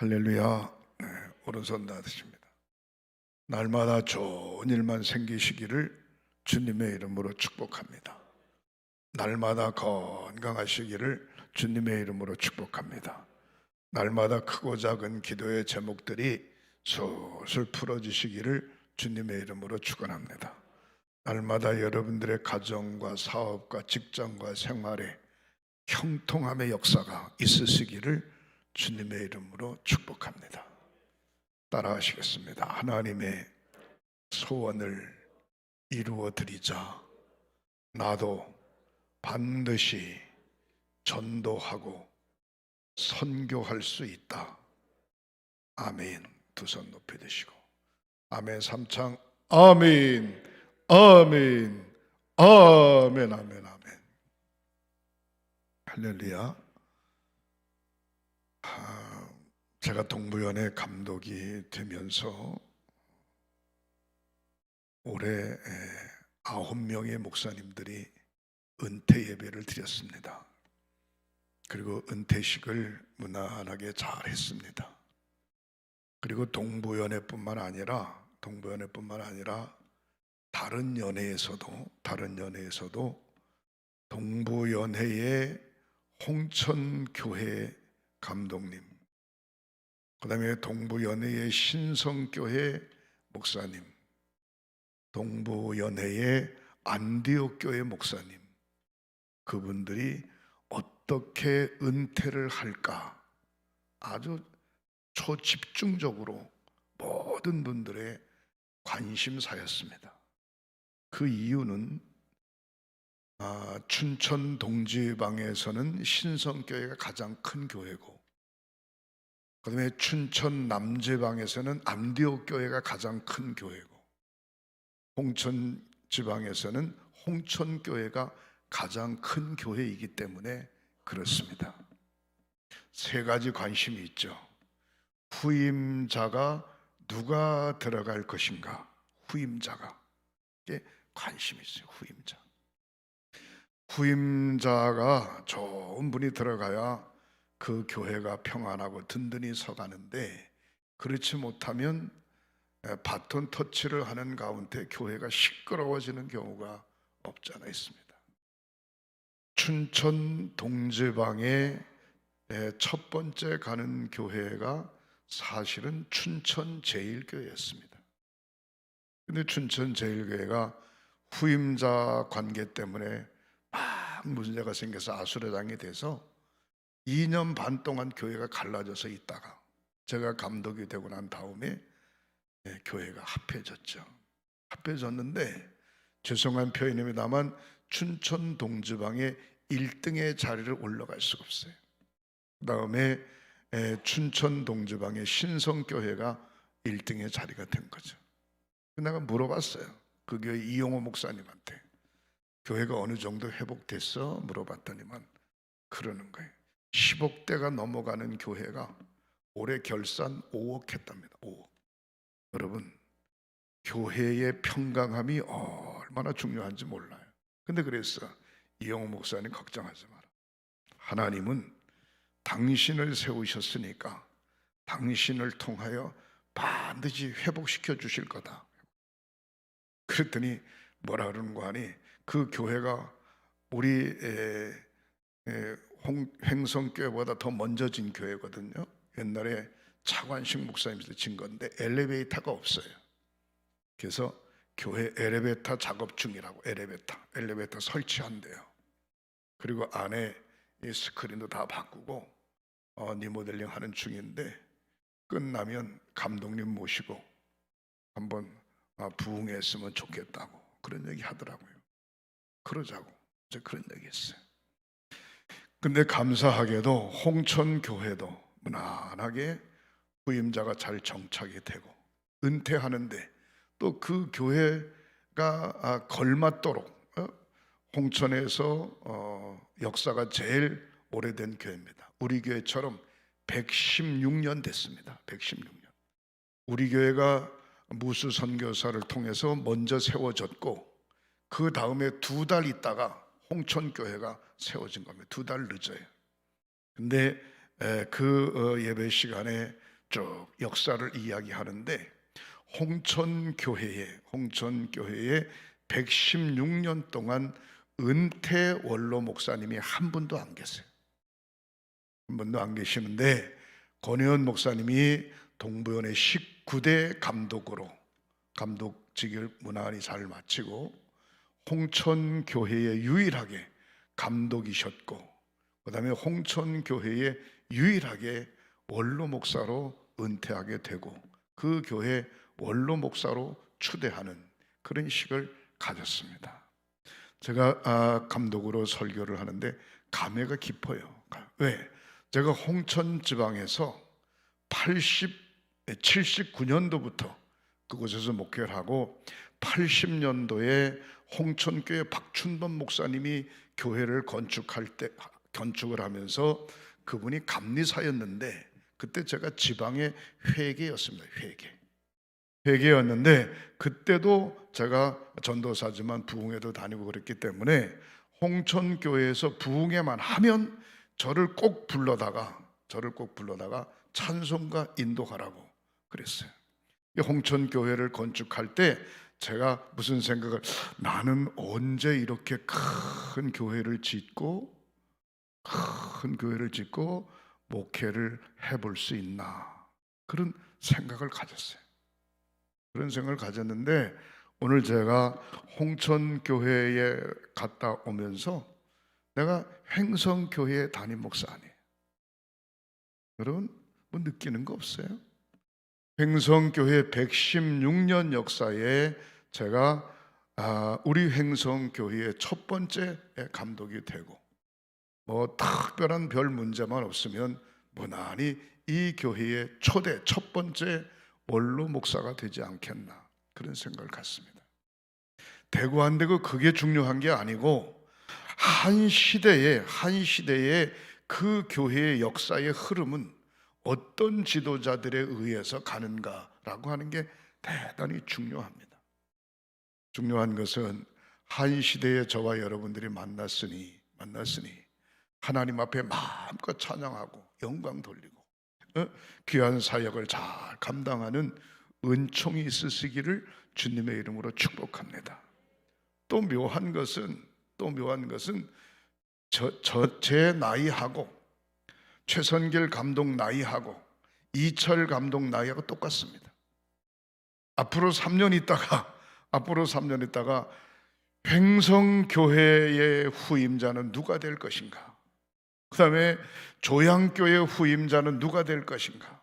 할렐루야. 네, 오른손 닫으십니다. 날마다 좋은 일만 생기시기를 주님의 이름으로 축복합니다. 날마다 건강하시기를 주님의 이름으로 축복합니다. 날마다 크고 작은 기도의 제목들이 술술 풀어지시기를 주님의 이름으로 축원합니다. 날마다 여러분들의 가정과 사업과 직장과 생활에 형통함의 역사가 있으시기를 주님의 이름으로 축복합니다. 따라하시겠습니다. 하나님의 소원을 이루어 드리자. 나도 반드시 전도하고 선교할 수 있다. 아멘. 두 손 높이 드시고. 아멘. 삼창. 아멘. 아멘. 아멘. 아멘. 아멘. 할렐루야. 아, 제가 동부연의 감독이 되면서 올해 에, 아홉 명의 목사님들이 은퇴 예배를 드렸습니다. 그리고 은퇴식을 무난하게 잘 했습니다. 그리고 동부연회뿐만 아니라 동부연회뿐만 아니라 다른 연회에서도 다른 연회에서도 동부연회의 홍천교회 감독님, 그 다음에 동부연회의 신성교회 목사님, 동부연회의 안디옥 교회 목사님, 그분들이 어떻게 은퇴를 할까 아주 초집중적으로 모든 분들의 관심사였습니다. 그 이유는 아, 춘천 동지방에서는 신성교회가 가장 큰 교회고, 그다음에 춘천 남지방에서는 암디옥 교회가 가장 큰 교회고, 홍천 지방에서는 홍천 교회가 가장 큰 교회이기 때문에 그렇습니다. 세 가지 관심이 있죠. 후임자가 누가 들어갈 것인가? 후임자가 관심이 있어요. 후임자. 후임자가 좋은 분이 들어가야 그 교회가 평안하고 든든히 서가는데 그렇지 못하면 바톤 터치를 하는 가운데 교회가 시끄러워지는 경우가 없지 않아 있습니다. 춘천 동지방의 첫 번째 가는 교회가 사실은 춘천 제일교회였습니다. 근데 춘천 제일교회가 후임자 관계 때문에 막 문제가 생겨서 아수라장이 돼서 2년 반 동안 교회가 갈라져서 있다가 제가 감독이 되고 난 다음에 예, 교회가 합해졌죠. 합해졌는데 죄송한 표현입니다만 춘천 동지방의 1등의 자리를 올라갈 수가 없어요. 그 다음에 에, 춘천 동지방의 신성교회가 1등의 자리가 된 거죠. 내가 물어봤어요. 그 교회 이용호 목사님한테 교회가 어느 정도 회복됐어? 물어봤더니만 그러는 거예요. 10억대가 넘어가는 교회가 올해 결산 5억 했답니다. 5억. 여러분, 교회의 평강함이 얼마나 중요한지 몰라요. 근데 그랬어. 이영호 목사님 걱정하지 마라. 하나님은 당신을 세우셨으니까 당신을 통하여 반드시 회복시켜 주실 거다. 그랬더니 뭐라 그러는 거 아니? 그 교회가 우리 횡성교회보다 더 먼저 진 교회거든요. 옛날에 차관식 목사님께서 진 건데 엘리베이터가 없어요. 그래서 교회 엘리베이터 작업 중이라고 엘리베이터 엘리베이터 설치한대요. 그리고 안에 이 스크린도 다 바꾸고 어, 리모델링 하는 중인데 끝나면 감독님 모시고 한번 아, 부흥했으면 좋겠다고 그런 얘기 하더라고요. 그러자고 이제 그런 얘기 했어요. 근데 감사하게도 홍천 교회도 무난하게 후임자가 잘 정착이 되고 은퇴하는데 또 그 교회가 아, 걸맞도록 어? 홍천에서 어, 역사가 제일 오래된 교회입니다. 우리 교회처럼 116년 됐습니다. 116년. 우리 교회가 무수 선교사를 통해서 먼저 세워졌고 그 다음에 두 달 있다가 홍천 교회가 세워진 겁니다. 두 달 늦어요. 근데 에, 그 어, 예배 시간에 쭉 역사를 이야기하는데 홍천 교회에 홍천 교회에 116년 동안 은퇴 원로 목사님이 한 분도 안 계세요. 한 분도 안 계시는데 권혜원 목사님이 동부연의 19대 감독으로 감독직을 무난히 잘 마치고 홍천 교회에 유일하게 감독이셨고 그다음에 홍천 교회에 유일하게 원로 목사로 은퇴하게 되고 그 교회 원로 목사로 추대하는 그런 식을 가졌습니다. 제가 아, 감독으로 설교를 하는데 감회가 깊어요. 왜? 제가 홍천 지방에서 80, 79년도부터 그곳에서 목회를 하고 80년도에 홍천교회 박춘범 목사님이 교회를 건축할 때 건축을 하면서 그분이 감리사였는데 그때 제가 지방의 회계였습니다. 회계. 회계였는데 그때도 제가 전도사지만 부흥회도 다니고 그랬기 때문에 홍천교회에서 부흥회만 하면 저를 꼭 불러다가 저를 꼭 불러다가 찬송가 인도하라고 그랬어요. 이 홍천교회를 건축할 때 제가 무슨 생각을 나는 언제 이렇게 큰 교회를 짓고 큰 교회를 짓고 목회를 해볼 수 있나 그런 생각을 가졌어요. 그런 생각을 가졌는데 오늘 제가 홍천 교회에 갔다 오면서 내가 횡성 교회 담임 목사 아니에요. 여러분 뭐 느끼는 거 없어요? 횡성 교회 116년 역사에 제가 아, 우리 횡성 교회의 첫 번째 감독이 되고 뭐 특별한 별 문제만 없으면 무난히 이 교회의 초대 첫 번째 원로 목사가 되지 않겠나 그런 생각을 갖습니다. 되고 안 되고 그게 중요한 게 아니고 한 시대에 한 시대에 그 교회의 역사의 흐름은 어떤 지도자들에 의해서 가는가라고 하는 게 대단히 중요합니다. 중요한 것은 한 시대에 저와 여러분들이 만났으니 만났으니 하나님 앞에 마음껏 찬양하고 영광 돌리고 어? 귀한 사역을 잘 감당하는 은총이 있으시기를 주님의 이름으로 축복합니다. 또 묘한 것은 또 묘한 것은 저, 저, 제 나이하고 최선길 감독 나이하고 이철 감독 나이하고 똑같습니다. 앞으로 3년 있다가 앞으로 3년 있다가 횡성교회의 후임자는 누가 될 것인가? 그 다음에 조양교회 후임자는 누가 될 것인가?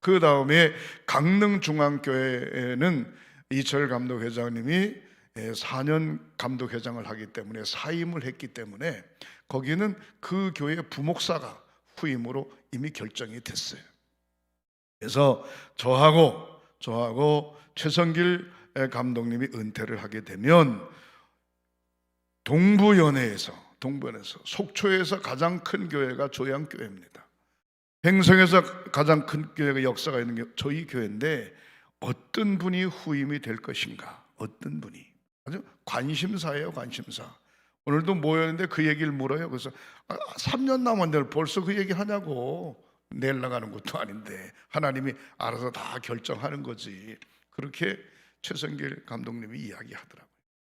그 다음에 강릉중앙교회에는 이철 감독 회장님이 4년 감독 회장을 하기 때문에 사임을 했기 때문에 거기는 그 교회 부목사가 후임으로 이미 결정이 됐어요. 그래서 저하고 저하고 최성길 감독님이 은퇴를 하게 되면 동부연회에서 동부연에서 속초에서 가장 큰 교회가 조양교회입니다. 행성에서 가장 큰 교회가 역사가 있는 게 저희 교회인데 어떤 분이 후임이 될 것인가? 어떤 분이 아주 관심사예요, 관심사. 오늘도 모였는데 그 얘기를 물어요. 그래서 아, 3년 남았는데 벌써 그 얘기 하냐고 내일 나가는 것도 아닌데 하나님이 알아서 다 결정하는 거지. 그렇게 최성길 감독님이 이야기하더라고요.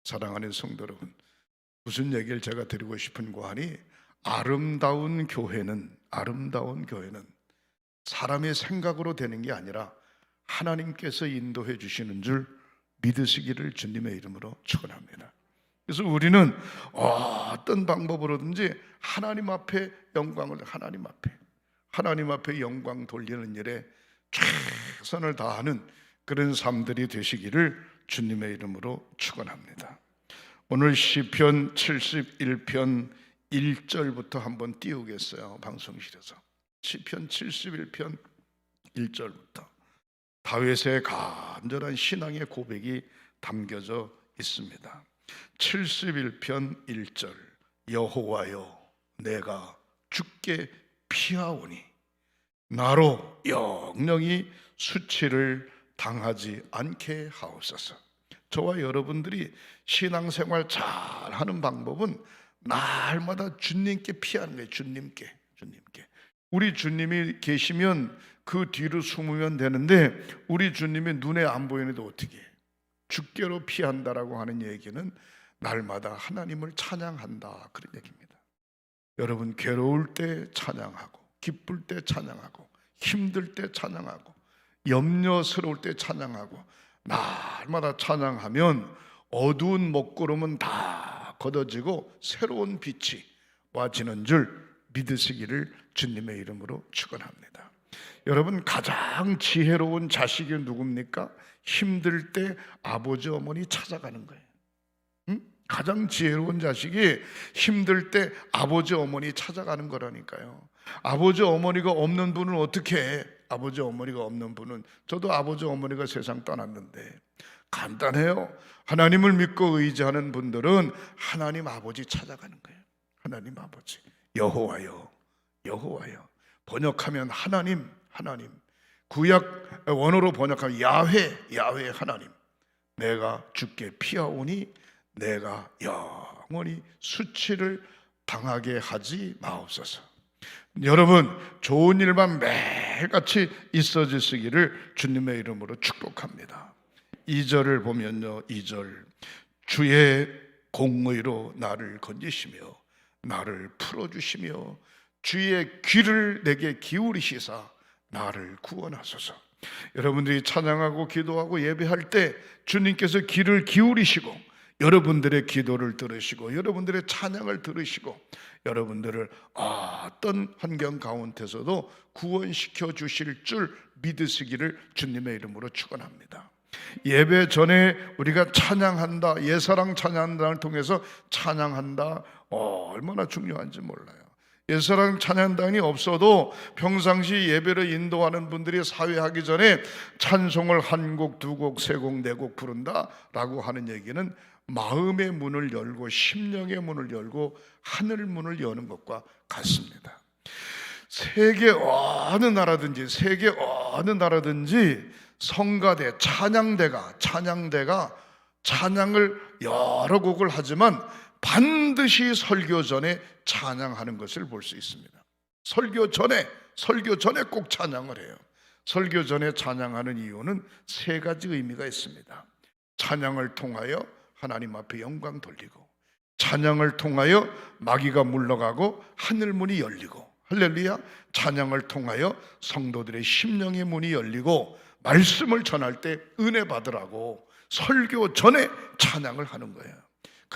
사랑하는 성도 여러분, 무슨 얘기를 제가 드리고 싶은 거 하니 아름다운 교회는 아름다운 교회는 사람의 생각으로 되는 게 아니라 하나님께서 인도해 주시는 줄 믿으시기를 주님의 이름으로 축원합니다. 그래서 우리는 어떤 방법으로든지 하나님 앞에 영광을 하나님 앞에 하나님 앞에 영광 돌리는 일에 최선을 다하는 그런 삶들이 되시기를 주님의 이름으로 축원합니다. 오늘 시편 71편 1절부터 한번 띄우겠어요. 방송실에서. 시편 71편 1절부터 다윗의 간절한 신앙의 고백이 담겨져 있습니다. 71편 1절 여호와여 내가 죽게 피하오니 나로 영영이 수치를 당하지 않게 하옵소서. 저와 여러분들이 신앙생활 잘 하는 방법은 날마다 주님께 피하는 거예요. 주님께, 주님께. 우리 주님이 계시면 그 뒤로 숨으면 되는데 우리 주님이 눈에 안 보이는데 어떻게 해? 주께로 피한다라고 하는 얘기는 날마다 하나님을 찬양한다 그런 얘기입니다. 여러분 괴로울 때 찬양하고 기쁠 때 찬양하고 힘들 때 찬양하고 염려스러울 때 찬양하고 날마다 찬양하면 어두운 먹구름은 다 걷어지고 새로운 빛이 와지는 줄 믿으시기를 주님의 이름으로 축원합니다. 여러분 가장 지혜로운 자식이 누굽니까? 힘들 때 아버지 어머니 찾아가는 거예요. 응? 가장 지혜로운 자식이 힘들 때 아버지 어머니 찾아가는 거라니까요. 아버지 어머니가 없는 분은 어떻게 해? 아버지 어머니가 없는 분은 저도 아버지 어머니가 세상 떠났는데 간단해요. 하나님을 믿고 의지하는 분들은 하나님 아버지 찾아가는 거예요. 하나님 아버지 여호와여 여호와여 번역하면 하나님 하나님 구약 원어로 번역하면 야훼 야훼 하나님 내가 주께 피하오니 내가 영원히 수치를 당하게 하지 마옵소서. 여러분 좋은 일만 매일같이 있어지시기를 주님의 이름으로 축복합니다. 2절을 보면요. 2절 주의 공의로 나를 건지시며 나를 풀어 주시며 주의 귀를 내게 기울이시사 나를 구원하소서. 여러분들이 찬양하고 기도하고 예배할 때 주님께서 귀를 기울이시고 여러분들의 기도를 들으시고 여러분들의 찬양을 들으시고 여러분들을 어떤 환경 가운데서도 구원시켜 주실 줄 믿으시기를 주님의 이름으로 축원합니다. 예배 전에 우리가 찬양한다, 예사랑 찬양단을 통해서 찬양한다, 어, 얼마나 중요한지 몰라요. 예사랑 찬양단이 없어도 평상시 예배를 인도하는 분들이 사회하기 전에 찬송을 한 곡, 두 곡, 세 곡, 네 곡 부른다라고 하는 얘기는 마음의 문을 열고 심령의 문을 열고 하늘 문을 여는 것과 같습니다. 세계 어느 나라든지 세계 어느 나라든지 성가대 찬양대가 찬양대가 찬양을 여러 곡을 하지만 반드시 설교 전에 찬양하는 것을 볼 수 있습니다. 설교 전에 설교 전에 꼭 찬양을 해요. 설교 전에 찬양하는 이유는 세 가지 의미가 있습니다. 찬양을 통하여 하나님 앞에 영광 돌리고 찬양을 통하여 마귀가 물러가고 하늘 문이 열리고 할렐루야 찬양을 통하여 성도들의 심령의 문이 열리고 말씀을 전할 때 은혜 받으라고 설교 전에 찬양을 하는 거예요.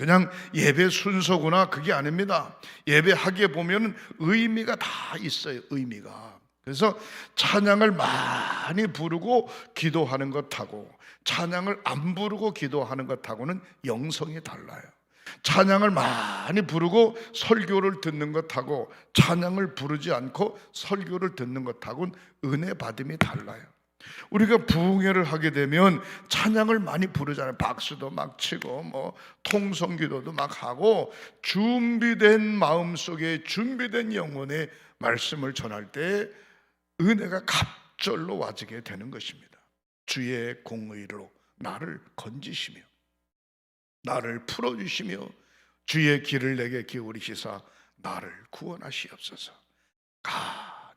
그냥 예배 순서구나 그게 아닙니다. 예배하기에 보면 의미가 다 있어요. 의미가. 그래서 찬양을 많이 부르고 기도하는 것하고 찬양을 안 부르고 기도하는 것하고는 영성이 달라요. 찬양을 많이 부르고 설교를 듣는 것하고 찬양을 부르지 않고 설교를 듣는 것하고는 은혜 받음이 달라요. 우리가 부흥회를 하게 되면 찬양을 많이 부르잖아요. 박수도 막 치고 뭐 통성기도도 막 하고 준비된 마음 속에 준비된 영혼의 말씀을 전할 때 은혜가 갑절로 와지게 되는 것입니다. 주의 공의로 나를 건지시며 나를 풀어 주시며 주의 길을 내게 기울이시사 나를 구원하시옵소서.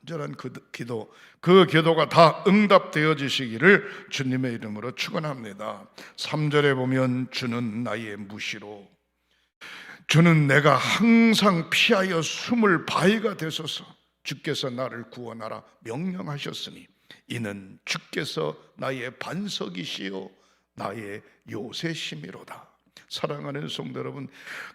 간절한 그 기도, 그 기도가 다 응답되어 지시기를 주님의 이름으로 축원합니다. 3절에 보면 주는 나의 무시로 주는 내가 항상 피하여 숨을 바위가 되소서 주께서 나를 구원하라 명령하셨으니 이는 주께서 나의 반석이시요 나의 요새심이로다. 사랑하는 성도 여러분,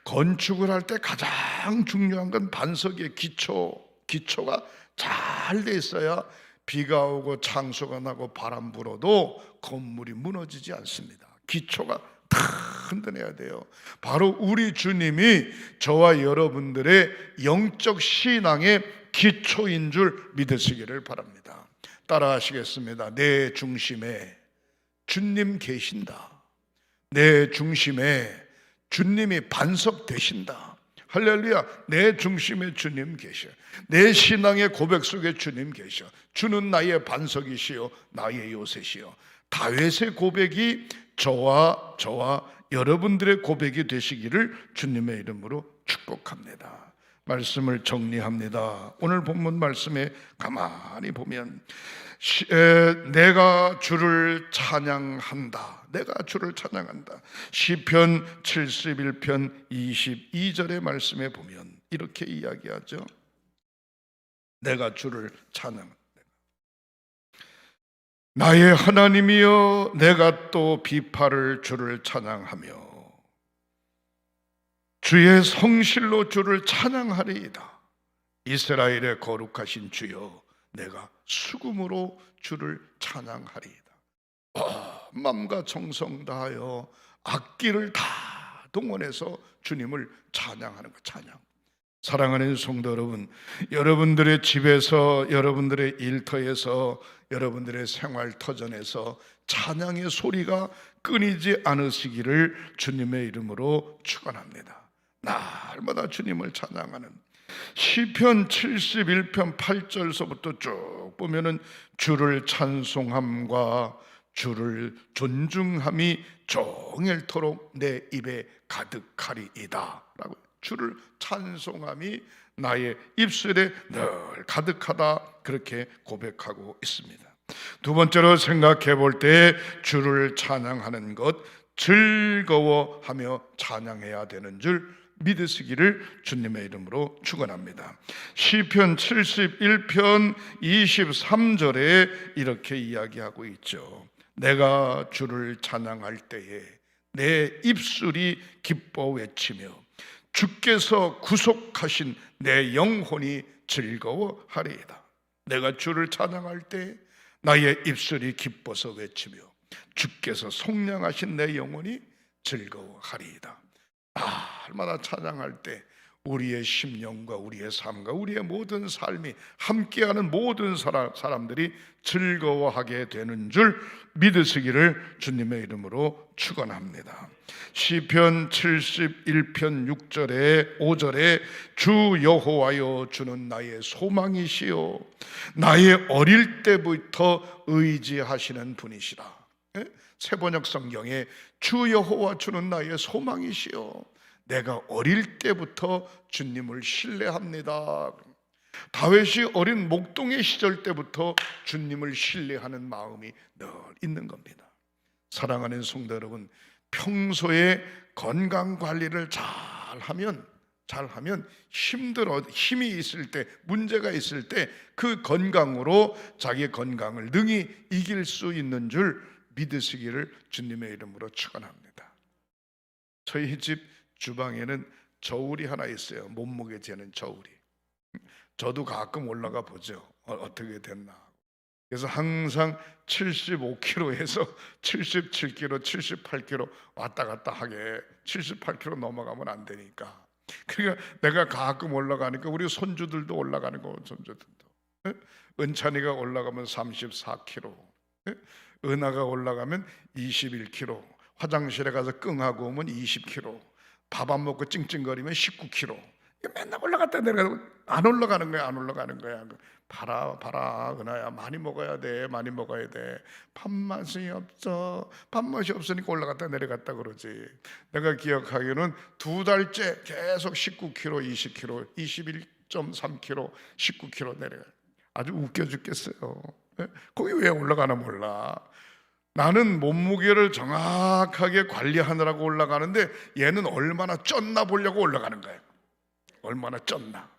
건축을 할 때 가장 중요한 건 반석의 기초, 기초가 잘 돼 있어야 비가 오고 창수가 나고 바람 불어도 건물이 무너지지 않습니다. 기초가 다 흔들어야 돼요. 바로 우리 주님이 저와 여러분들의 영적 신앙의 기초인 줄 믿으시기를 바랍니다. 따라하시겠습니다. 내 중심에 주님 계신다. 내 중심에 주님이 반석 되신다. 할렐루야. 내 중심에 주님 계셔. 내 신앙의 고백 속에 주님 계셔. 주는 나의 반석이시요 나의 요새시요. 다윗의 고백이 저와 저와 여러분들의 고백이 되시기를 주님의 이름으로 축복합니다. 말씀을 정리합니다. 오늘 본문 말씀에 가만히 보면 내가 주를 찬양한다. 내가 주를 찬양한다. 시편 71편 22절의 말씀에 보면 이렇게 이야기하죠. 내가 주를 찬양. 나의 하나님이여 내가 또 비파를 주를 찬양하며 주의 성실로 주를 찬양하리이다. 이스라엘의 거룩하신 주여 내가 수금으로 주를 찬양하리이다. 아, 마음과 정성 다하여 악기를 다 동원해서 주님을 찬양하는 것 찬양. 사랑하는 성도 여러분, 여러분들의 집에서, 여러분들의 일터에서, 여러분들의 생활 터전에서 찬양의 소리가 끊이지 않으시기를 주님의 이름으로 축원합니다. 날마다 주님을 찬양하는 시편 71편 8절서부터 쭉 보면은 주를 찬송함과 주를 존중함이 종일토록 내 입에 가득하리이다라고 주를 찬송함이 나의 입술에 늘 가득하다 그렇게 고백하고 있습니다. 두 번째로 생각해 볼 때 주를 찬양하는 것 즐거워하며 찬양해야 되는 줄 믿으시기를 주님의 이름으로 축원합니다. 시편 71편 23절에 이렇게 이야기하고 있죠. 내가 주를 찬양할 때에 내 입술이 기뻐 외치며 주께서 구속하신 내 영혼이 즐거워하리이다. 내가 주를 찬양할 때 나의 입술이 기뻐서 외치며 주께서 속량하신 내 영혼이 즐거워하리이다. 날마다 찬양할 때 우리의 심령과 우리의 삶과 우리의 모든 삶이 함께하는 모든 사람, 사람들이 즐거워하게 되는 줄 믿으시기를 주님의 이름으로 축원합니다. 시편 71편 6절에 5절에 주 여호와여 주는 나의 소망이시요 나의 어릴 때부터 의지하시는 분이시라. 예? 세번역 성경에 주 여호와 주는 나의 소망이시요 내가 어릴 때부터 주님을 신뢰합니다. 다윗이 어린 목동의 시절 때부터 주님을 신뢰하는 마음이 늘 있는 겁니다. 사랑하는 성도 여러분, 평소에 건강 관리를 잘 하면 잘 하면 힘들어 힘이 있을 때 문제가 있을 때 그 건강으로 자기 건강을 능히 이길 수 있는 줄 믿으시기를 주님의 이름으로 축원합니다. 저희 집 주방에는 저울이 하나 있어요. 몸무게 재는 저울이. 저도 가끔 올라가 보죠. 어, 어떻게 됐나. 그래서 항상 75kg에서 77kg, 78kg 왔다 갔다 하게 78kg 넘어가면 안 되니까. 그러니까 내가 가끔 올라가니까 우리 손주들도 올라가는 거 손주들도. 예? 은찬이가 올라가면 34kg. 예? 은하가 올라가면 21kg. 화장실에 가서 끙하고 오면 20kg. 밥 안 먹고 찡찡거리면 19kg. 맨날 올라갔다 내려가고 안 올라가는 거야, 안 올라가는 거야. 봐라, 봐라, 은하야 많이 먹어야 돼, 많이 먹어야 돼. 밥맛이 없어, 밥맛이 없으니까 올라갔다 내려갔다 그러지. 내가 기억하기로는 두 달째 계속 19kg, 20kg, 21.3kg, 19kg 내려가. 아주 웃겨 죽겠어요. 예? 거기 왜 올라가나 몰라. 나는 몸무게를 정확하게 관리하느라고 올라가는데 얘는 얼마나 쪘나 보려고 올라가는 거예요. 얼마나 쪘나.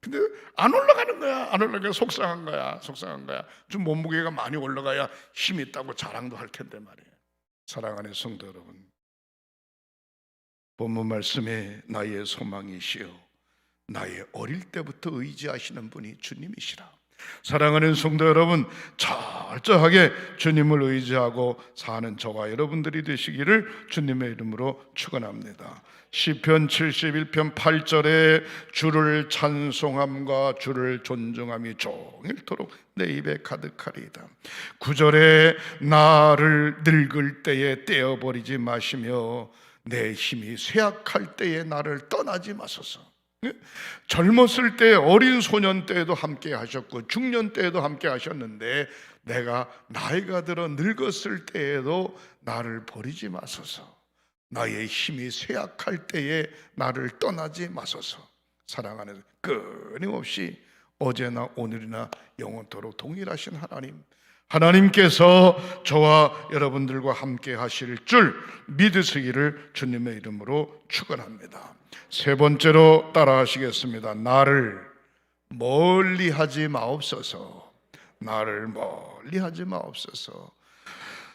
근데 안 올라가는 거야. 안 올라가 속상한 거야. 속상한 거야. 좀 몸무게가 많이 올라가야 힘 있다고 자랑도 할 텐데 말이에요. 사랑하는 성도 여러분. 본문 말씀에 나의 소망이시여 나의 어릴 때부터 의지하시는 분이 주님이시라. 사랑하는 성도 여러분, 철저하게 주님을 의지하고 사는 저와 여러분들이 되시기를 주님의 이름으로 축원합니다. 시편 71편 8절에 주를 찬송함과 주를 존중함이 종일토록 내 입에 가득하리이다. 9절에 나를 늙을 때에 떼어버리지 마시며 내 힘이 쇠약할 때에 나를 떠나지 마소서. 예? 젊었을 때 어린 소년 때에도 함께 하셨고 중년 때에도 함께 하셨는데 내가 나이가 들어 늙었을 때에도 나를 버리지 마소서. 나의 힘이 쇠약할 때에 나를 떠나지 마소서. 사랑하는 끊임없이 어제나 오늘이나 영원토록 동일하신 하나님 하나님께서 저와 여러분들과 함께 하실 줄 믿으시기를 주님의 이름으로 축원합니다. 세 번째로 따라하시겠습니다. 나를 멀리 하지 마옵소서. 나를 멀리 하지 마옵소서.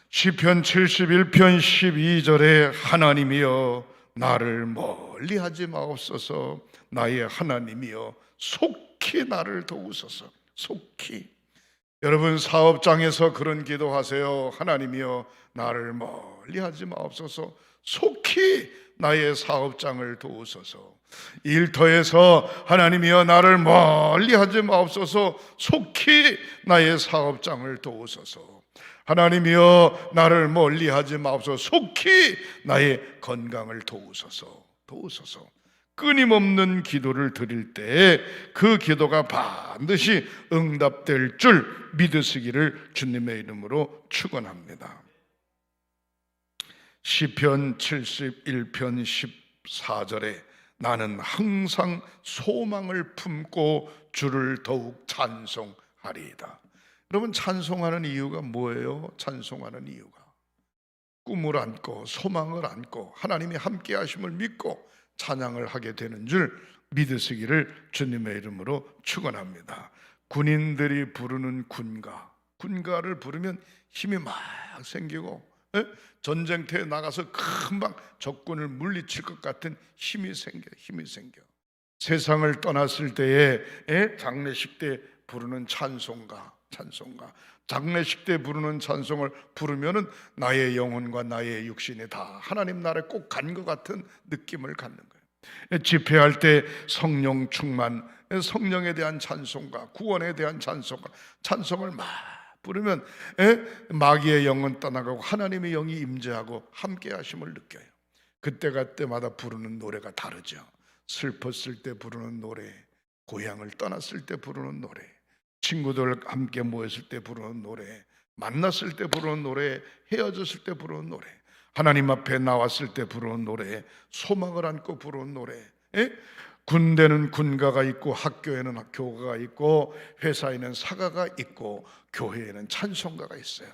시편 71편 12절에 하나님이여 나를 멀리 하지 마옵소서. 나의 하나님이여 속히 나를 도우소서. 속히 여러분 사업장에서 그런 기도하세요. 하나님이여 나를 멀리 하지 마옵소서. 속히 나의 사업장을 도우소서. 일터에서 하나님이여 나를 멀리 하지 마옵소서. 속히 나의 사업장을 도우소서. 하나님이여 나를 멀리 하지 마옵소서. 속히 나의 건강을 도우소서. 도우소서. 끊임없는 기도를 드릴 때 그 기도가 반드시 응답될 줄 믿으시기를 주님의 이름으로 축원합니다. 시편 71편 14절에 나는 항상 소망을 품고 주를 더욱 찬송하리이다. 여러분 찬송하는 이유가 뭐예요? 찬송하는 이유가 꿈을 안고 소망을 안고 하나님이 함께 하심을 믿고 찬양을 하게 되는 줄 믿으시기를 주님의 이름으로 축원합니다. 군인들이 부르는 군가, 군가를 부르면 힘이 막 생기고 예? 전쟁터에 나가서 금방 적군을 물리칠 것 같은 힘이 생겨, 힘이 생겨. 세상을 떠났을 때에 예? 장례식 때 부르는 찬송가, 찬송가. 장례식 때 부르는 찬송을 부르면은 나의 영혼과 나의 육신이 다 하나님 나라에 꼭 간 것 같은 느낌을 갖는 거예요. 집회할 때 성령 충만, 성령에 대한 찬송가, 구원에 대한 찬송가, 찬송을 막 부르면 에? 마귀의 영은 떠나가고 하나님의 영이 임재하고 함께 하심을 느껴요. 그때가 때마다 부르는 노래가 다르죠. 슬펐을 때 부르는 노래, 고향을 떠났을 때 부르는 노래, 친구들 함께 모였을 때 부르는 노래, 만났을 때 부르는 노래, 헤어졌을 때 부르는 노래, 하나님 앞에 나왔을 때 부르는 노래, 소망을 안고 부르는 노래. 에? 군대는 군가가 있고 학교에는 교가가 있고 회사에는 사가가 있고 교회에는 찬송가가 있어요.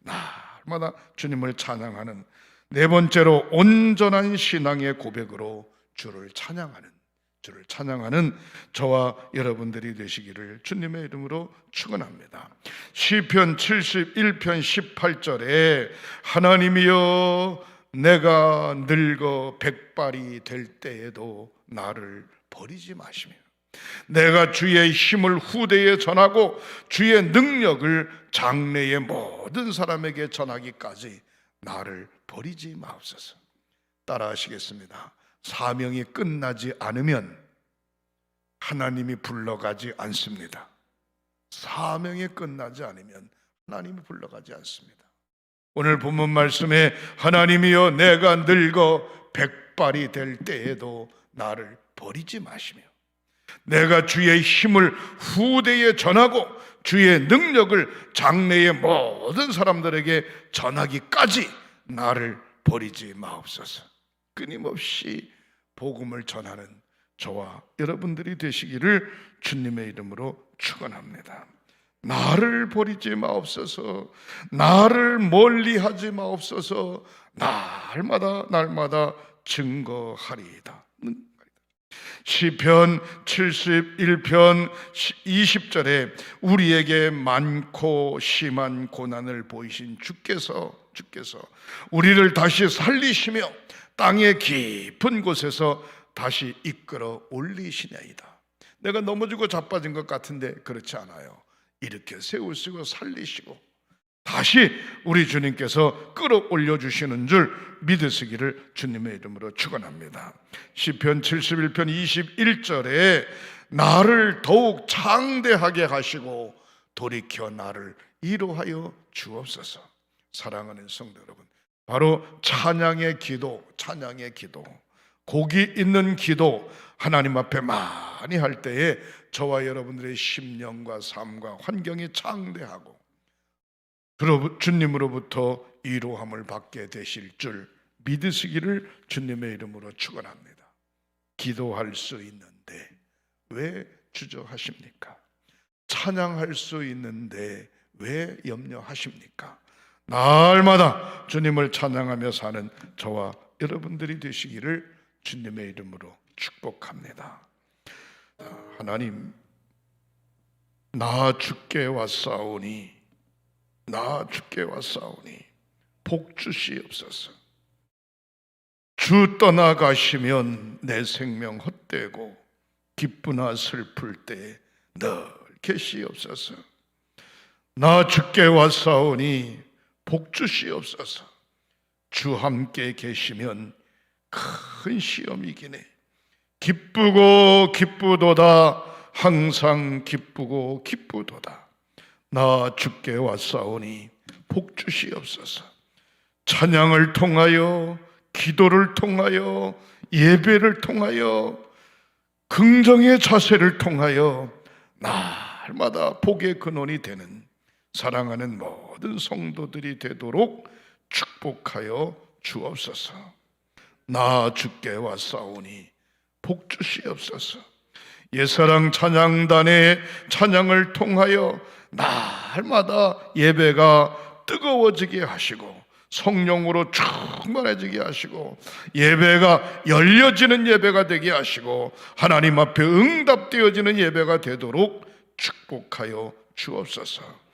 날마다 주님을 찬양하는 네 번째로 온전한 신앙의 고백으로 주를 찬양하는 주를 찬양하는 저와 여러분들이 되시기를 주님의 이름으로 축원합니다. 시편 71편 18절에 하나님이여 내가 늙어 백발이 될 때에도 나를 버리지 마시며 내가 주의 힘을 후대에 전하고 주의 능력을 장래의 모든 사람에게 전하기까지 나를 버리지 마옵소서. 따라하시겠습니다. 사명이 끝나지 않으면 하나님이 불러가지 않습니다. 사명이 끝나지 않으면 하나님이 불러가지 않습니다. 오늘 본문 말씀에 하나님이여 내가 늙어 백발이 될 때에도 나를 버리지 마시며 내가 주의 힘을 후대에 전하고 주의 능력을 장래의 모든 사람들에게 전하기까지 나를 버리지 마옵소서. 끊임없이 복음을 전하는 저와 여러분들이 되시기를 주님의 이름으로 축원합니다. 나를 버리지 마옵소서. 나를 멀리하지 마옵소서. 날마다 날마다 증거하리이다. 시편 71편 20절에 우리에게 많고 심한 고난을 보이신 주께서 주께서 우리를 다시 살리시며 땅의 깊은 곳에서 다시 이끌어 올리시냐이다. 내가 넘어지고 자빠진 것 같은데 그렇지 않아요. 이렇게 세우시고 살리시고 다시 우리 주님께서 끌어올려 주시는 줄 믿으시기를 주님의 이름으로 축원합니다. 시편 71편 21절에 나를 더욱 창대하게 하시고 돌이켜 나를 이로하여 주옵소서. 사랑하는 성도 여러분, 바로 찬양의 기도, 찬양의 기도, 복이 있는 기도 하나님 앞에 많이 할 때에 저와 여러분들의 심령과 삶과 환경이 창대하고 주님으로부터 이로함을 받게 되실 줄 믿으시기를 주님의 이름으로 축원합니다. 기도할 수 있는데 왜 주저하십니까? 찬양할 수 있는데 왜 염려하십니까? 날마다 주님을 찬양하며 사는 저와 여러분들이 되시기를 주님의 이름으로 축복합니다. 하나님, 나 죽게 왔사오니, 나 죽게 왔사오니, 복 주시옵소서. 주 떠나가시면 내 생명 헛되고 기쁘나 슬플 때늘 계시옵소서. 나 죽게 왔사오니 복 주시옵소서. 주 함께 계시면 큰 시험이기네. 기쁘고 기쁘도다 항상 기쁘고 기쁘도다. 나 죽게 왔사오니 복 주시옵소서. 찬양을 통하여 기도를 통하여 예배를 통하여 긍정의 자세를 통하여 날마다 복의 근원이 되는 사랑하는 모 든 성도들이 되도록 축복하여 주옵소서. 나 죽게 왔사오니 복 주시옵소서. 옛사랑 찬양단의 찬양을 통하여 날마다 예배가 뜨거워지게 하시고 성령으로 충만해지게 하시고 예배가 열려지는 예배가 되게 하시고 하나님 앞에 응답되어지는 예배가 되도록 축복하여 주옵소서.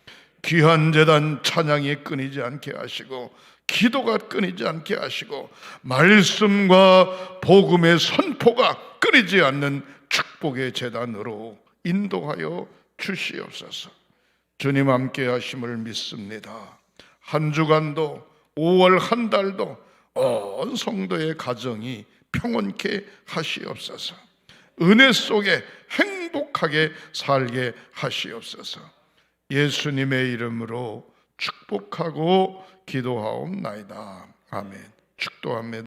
귀한 재단 찬양이 끊이지 않게 하시고 기도가 끊이지 않게 하시고 말씀과 복음의 선포가 끊이지 않는 축복의 재단으로 인도하여 주시옵소서. 주님 함께 하심을 믿습니다. 한 주간도 5월 한 달도 온 성도의 가정이 평온케 하시옵소서. 은혜 속에 행복하게 살게 하시옵소서. 예수님의 이름으로 축복하고 기도하옵나이다. 아멘. 축도합니다.